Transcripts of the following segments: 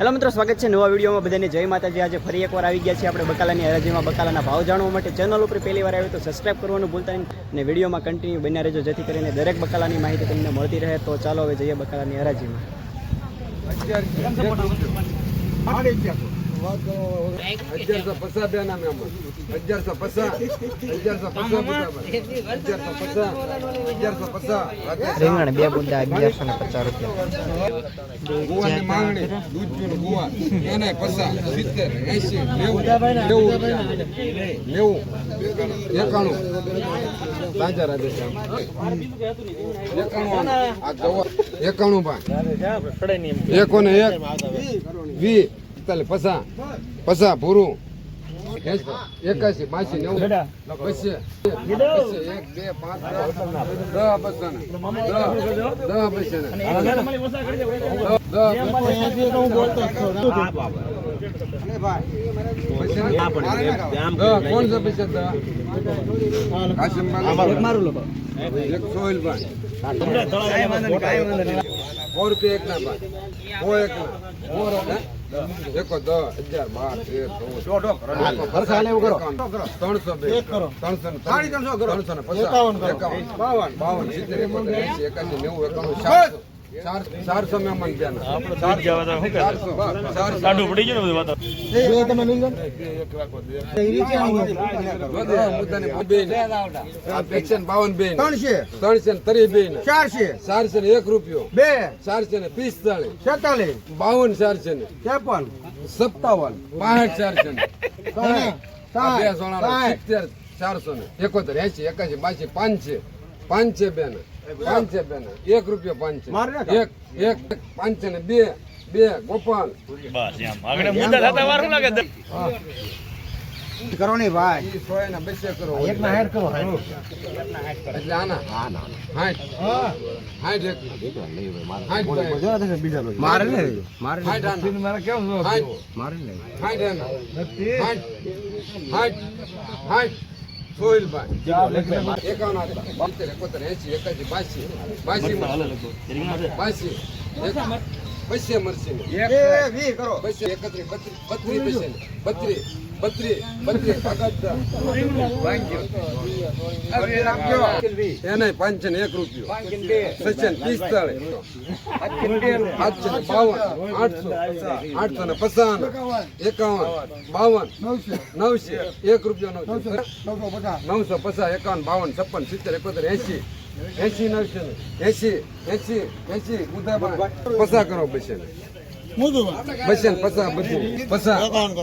Hello મિત્રો, સ્વાગત છે નવા વિડીયોમાં. બધાને જય માતાજી. આજે ફરી એકવાર આવી ગયા છે આપણે બકાલાની હરાજીમાં. બકાલાના ભાવ જાણવા માટે ચેનલ ઉપર પહેલી વાર આવ્યો તો સબસ્ક્રાઇબ કરવાનું ભૂલતા નહીં. અને વિડીયોમાં કન્ટિન્યુ બન્યા રહેજો, જેથી કરીને દરેક બકાલાની માહિતી તમને મળતી રહે. તો ચાલો હવે જઈએ બકાલાની હરાજીમાં. અગિયારસો પચાસ બે ના મહેમાન અગિયારસો પચાસ અગિયારસો પચાસ અગિયારસો પચાસ અગિયારસો પચાસ રીંગણ બે બુંદા અગિયારસો ને પચાસ રૂપિયા ગુવાની માંગણી એસી નેવું નેવું એકાણું તાજા શ્યામ એકાણું આ એકાણું ભાઈ. એકોને એક, વી. તાલે પસા પસા પૂરું એકાશી બાસી નેવું પચીસ, એક બે પાંચ દસ ને દસ દસ ને કોણ છે પૈસા દસ કાશીમભાઈ એક સોહેલભાઈ સો રૂપિયા એક ના ભાઈ સો એક ના ત્રણસો બે ત્રણસો બાવન બાવન સિત્તેર એકાસી નેવું એકાણું ચાર ચારસો મહેમાન પડી ગયું ને બધું બાવન. ત્રણસો. ને ત્રીસ. ચારસે. ને એક રૂપિયો. બે. ચારસો ને પિસ્તાળીસ છેતાલીસ બાવન ચારસો ને. ત્રેપન. સત્તાવન. બાસઠ ચારસો ને. ચારસો ને. એકોતેર એસી એકાસી બાસી પાંચ છે પાંચ બે ને પાંચસે બે ને એક રૂપિયો મારે ના એક એક પાંચસે ને બે બે ગોપાલ. બસ એમ. આગળ મુદ્દા થતા વાર લાગે? કરો નહીં ભાઈ. સો બસે કરો. એક ના હેડ કરો. એટલે આના. એક. મારે મારે હાઠ આના. મારે નહીં. હાઠ આના. હાઠ. હાઠ. સોહિલભાઈ. એકાવન એંસી, એકાસી, બાસી. બાસી મળશે. બાસી. એ વી કરો. પૈસે એકત્રીસ, બત્રી પૈસે બત્રી બત્રીસ, બત્રીસ, બત્રીસ, કાગળ દા. એનાય ને એક રૂપિયો. સચન પિસ્તાળીસ. આઠસો ને બાવન. આઠસો. આઠસો ને પચાસ. એકાવન. બાવન. નવસો. એક રૂપિયો નવસો. નવસો પચાસ. એકાવન બાવન છપ્પન સિત્તેર એકોતેર એસી એસી નવસો. ને એસી એસી એસી પચાસ કરો બસે બસે ને પચાસ બધું. પચાસ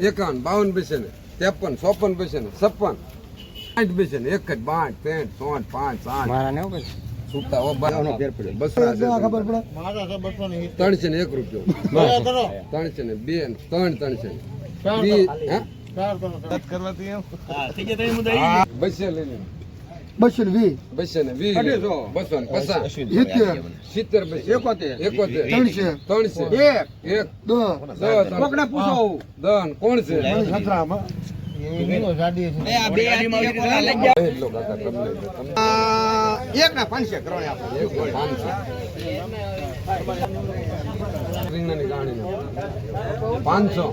એકાવન બાવન બસે ને ત્રેપન ચોપન બસે ને છપ્પન. આઠ બેસે ને એક જ પાંચ ત્રણ ત્રણ પાંચ સાત. મારા ને સુતા પડ્યો. બસો ત્રણસો ને એક રૂપિયો. ત્રણસો ને બે ત્રણ ત્રણ છે ને. વી હે? થઈ ગયા ત્રણ મુદ્દા હા, બસે લઈને બસો વી બસે ને વી બસો ને પચાસ. સિત્તેર. સિત્તેર બસે. એકોતેર. એકોતેર. ત્રણસો. ત્રણસો. એક. એક. દસ. દસ. કોકને પૂછો. દન કોણ છે? સતરામાં એક ના પાંચસો કરો ને આપણે રીંગણાની પાંચસો.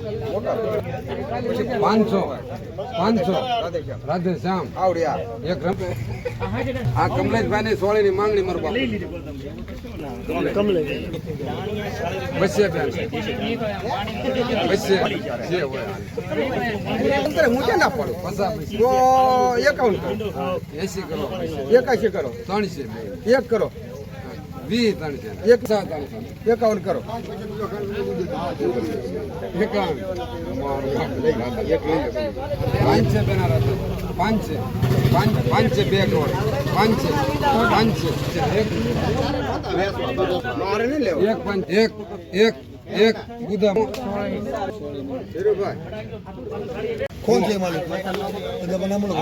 પાંચસો. પાંચસો. રાધે શ્યામ આવડ્યા. એક આ કમલેશભાઈ ની સોળી ની માંગણી મારું બાપુ. બસે બસે જે હોય હું ક્યાં ના પડું? તો એકાવન કરો. એસી કરો. એકાશી કરો. ત્રણસી એક કરો. વી ત્રણસે એક સા ત્રણસો એકાવન કરો. એકાવન. પાંચસે બેના રાધે પાંચસે પાંચ પાંચસે બે કરોડ. પાંચસે પાંચસે એક. પાંચ. એક. એક. એક. ગુદા ધીરુભાઈ. કોણ છે માલિક એટલે મને મળો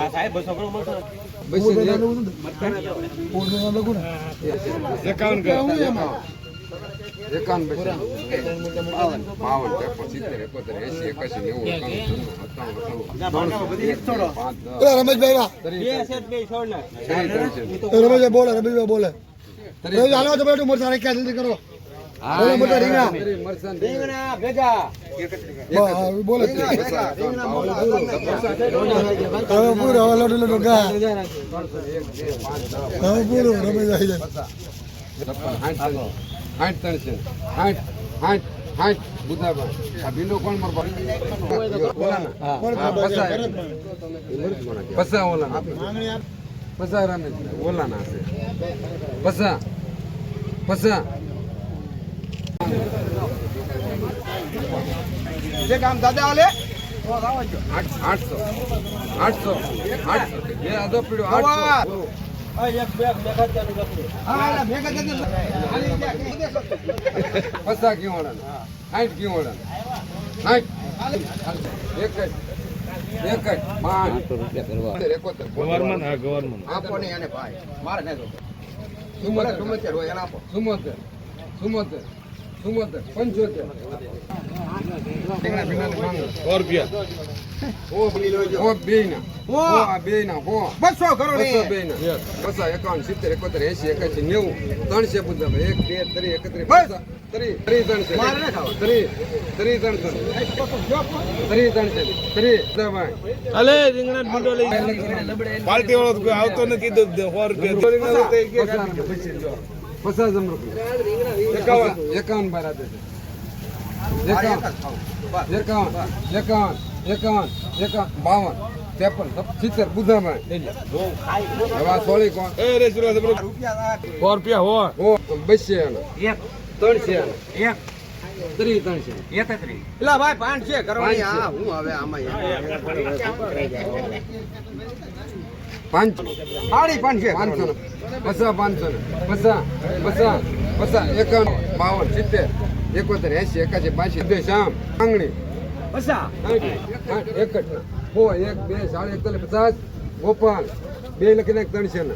બસે એકાવન કરો એકાવન બસે બાવન. ત્રેપન સિત્તેર એકોતેર એસી એકાસી નેવું રમેશભાઈ રમેશભાઈ બોલે રમેશભાઈ બોલે રમેશ હાલો મોટા કરો. બોલો મોટા રીંગણા. રીંગણા ભેગા. બોલો. હવે પૂરો હવે લોટો લોટો ગા હવે પૂરો આવી જાય હાઠ ત્રણસો હાઠ હાઠ હાઠ બુધાબા આ ભીંડો છે પસા પસા જે કામ દાદા આલે આઠસો આઠસો આઠસો ગયા પસા કિવાડા હાઠ કિવાડા હાઠ એક જ એક જ પાંચ એને ભાઈ મારે નહીં સુમતેર આપો સુમોતેર સુમોતેર સુમોતેર પંચોતેર. બસો એકાવન સિત્તેર એકોતેર એસી એકાસી નેવું ત્રણસો પૂછા એક બે ત્રી એકત્રીસ ત્રી ત્રી ત્રણસો મારે ના ત્રી ત્રી ત્રણસો ત્રી ત્રણસો ત્રી અલે રીંગણા ભૂંડો લઈ પાર્ટી વાળો આવતો નથી કીધું સો રૂપિયા. પચાસ હજાર રૂપિયા. એકાવન. બાર આપે છે. એકાવન. એકાવન. એકાવન. એકાવન. એકાવન. બાવન. ત્રેપન. સિત્તેર. બુધામાં હવે સોળી કોણ? સો રૂપિયા હો. હો બસો આના ત્રણસો આના ત્રી ત્રણસો એલા ભાઈ પાંચ છે કરવાની હા હું હવે આમાં પાંચ સાડી પાંચ છે પાંચસો ને. પચાસ પાંચસો ને. પચાસ પચાસ પચાસ. એકાવન બાવન સિત્તેર એકોતેર એસી એકાસી બાસી બે શામ આંગણી પસા એક એક બે સાડી એકતાલીસ પચાસ. ગોપાલ. બે લખી નાખ ત્રણસો ને.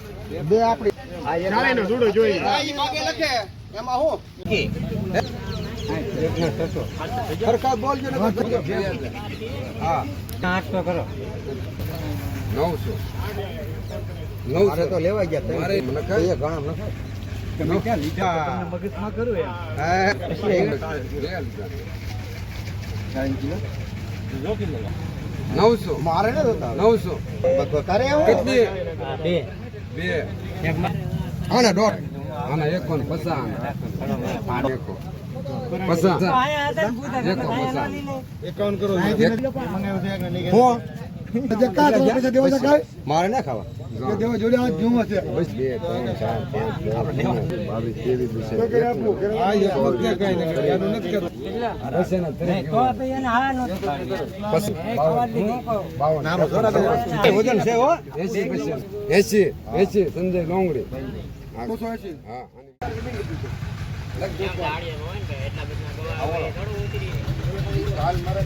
બે આપડી ચાલે જોડો જોઈ લખે. એમાં હું? સરખા બોલજો હા. આઠસો કરો. નવસો. મારે તો નવસો. લેવા ગયા ઘણા લીધા? હા, નવસો. મારે નવસો. કરે કેટલી? બે. આને દોઢ. આના એકો ને પસા આના એકો પસા એકો પસા એકાવન કરો હું. જે કાં કરવા પૈસા દેવા કાંઈ? મારે ના ખાવા. દેવા જોડે આ જોવા છે બસ બે ત્રણ ચાર પાંચ છ બાવીસ ત્રેવીસ તો આપવું. આ કઈ નહીં આનું નથી કરતું. બસ એના ત્રણ કેવા? બસ બાવન. વજન છે હો સંજય લોંગડી હા. અને- કાલ મારે